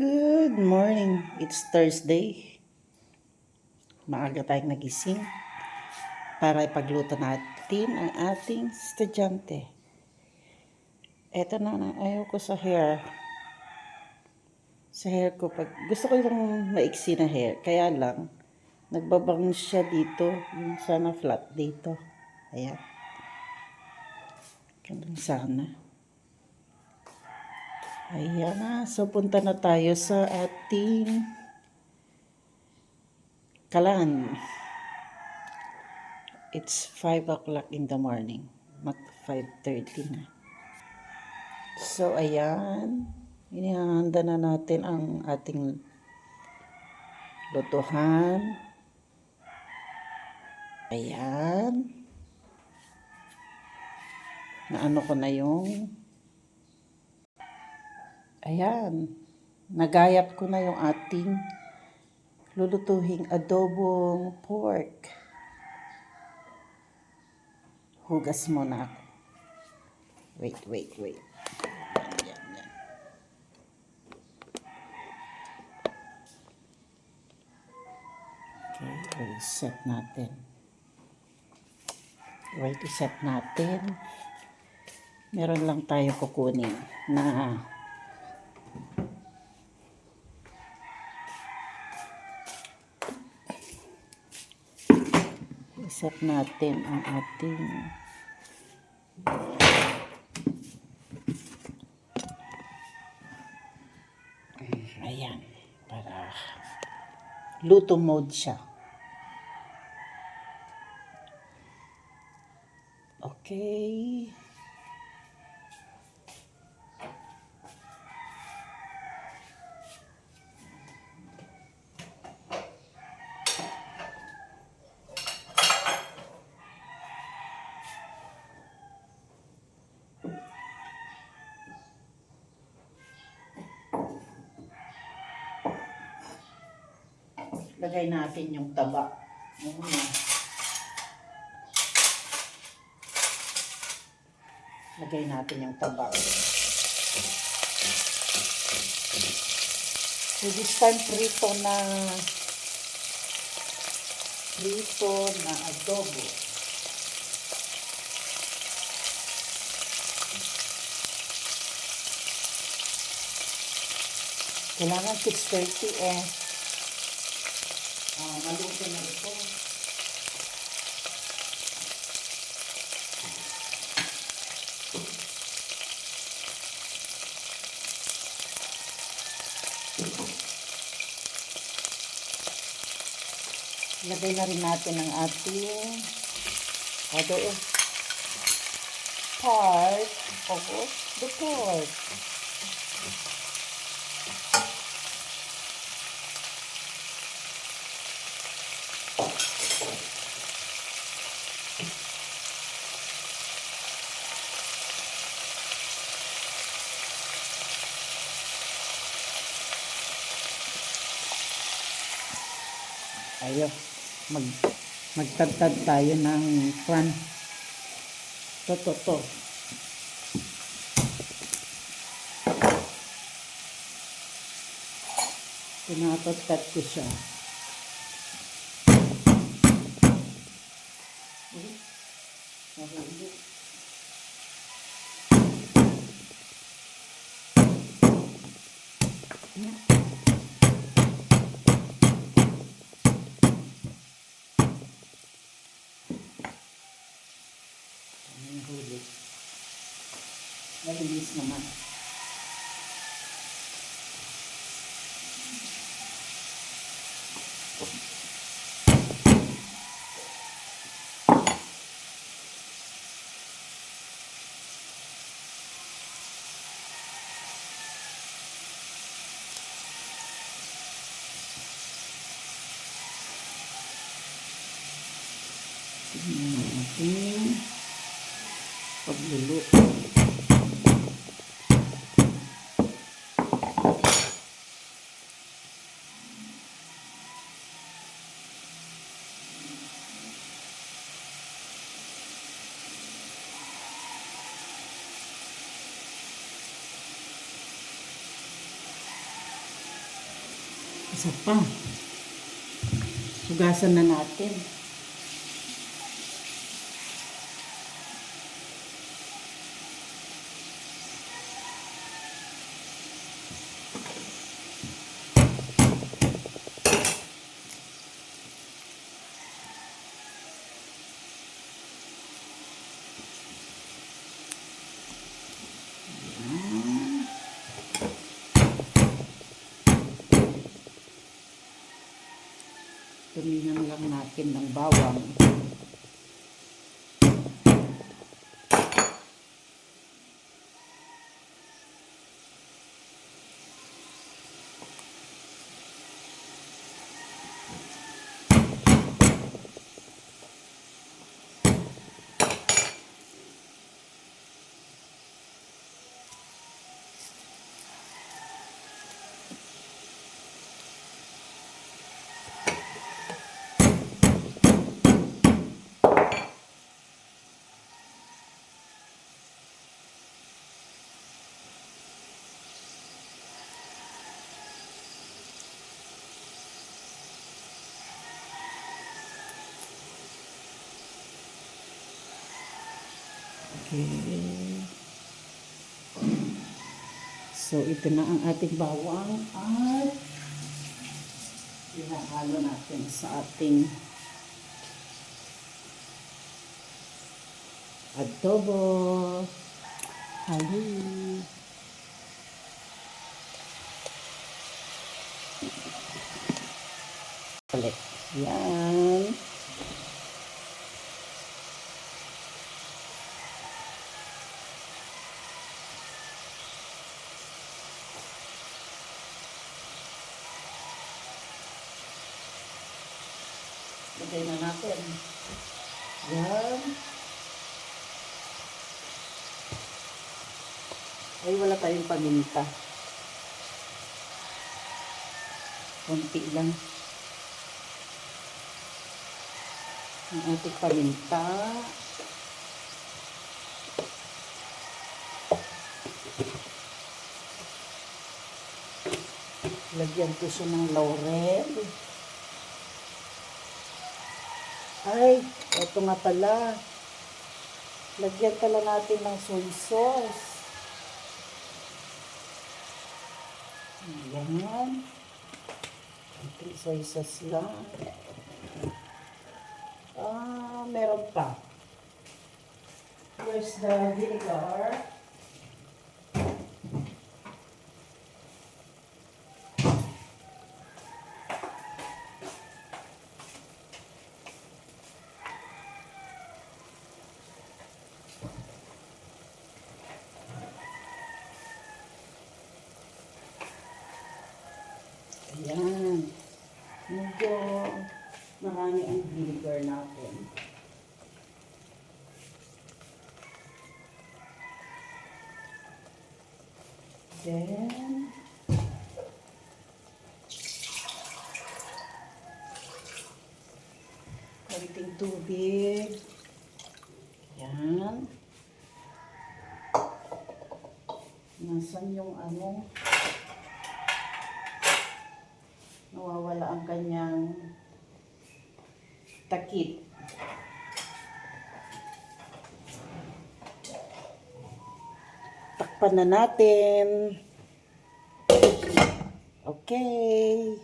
Good morning. It's Thursday. Maaga tayong nagising para ipagluto natin ang ating estudyante. Eto na na, ayaw ko sa hair. Sa hair ko, pag, gusto ko yung maiksi na hair. Kaya lang, nagbabang siya dito. Yung sana flat dito. Ayan. Ganun sana. Ayan na. So, punta na tayo sa ating kalan. It's 5 o'clock in the morning. Mag 5.30 na. So, ayan. Inihahanda na natin ang ating lutuhan. Ayan. Naano ko na yung Ayan, nagayap ko na yung ating lulutuhing adobong pork. Hugas muna ako. Wait, wait, wait. Okay, reset natin. Wait, reset natin. Meron lang tayo kukunin na Iset natin ang ating ayan para luto mode siya. Okay lagay natin yung taba. Muna. Lagay natin yung taba. So this time prito na prito na adobo. Kailangan 6.30 eh Ah, maluto na ito. Lagay na rin natin ang ating other part of the pork. Tayo. Mag magtagtag tayo ng pan to to. To tinatagtag ko siya. Uy, nahulog. Malinis naman. Tignan natin pagluluto. Isa pa. Sugasan na natin. Natin ng bawang. Okay. So, ito na ang ating bawang at ihahalo natin sa ating adobo. Halo. Ulit. Yan. Lagay na natin. Yan. Ay, wala tayong paminta. Kunti lang. Ang ating paminta. Lagyan ko siya ng laurel. Ay, eto nga pala. Lagyan pala natin ng soy sauce. Ayan. Kunting soy sauce lang. Ah, meron pa. Where's the vinegar? Ayan. Medyo marami ang vinegar natin. Then, konting tubig. Yan. Nasaan yung ano? Nawawala ang kanyang takip. Takpan na natin. Okay.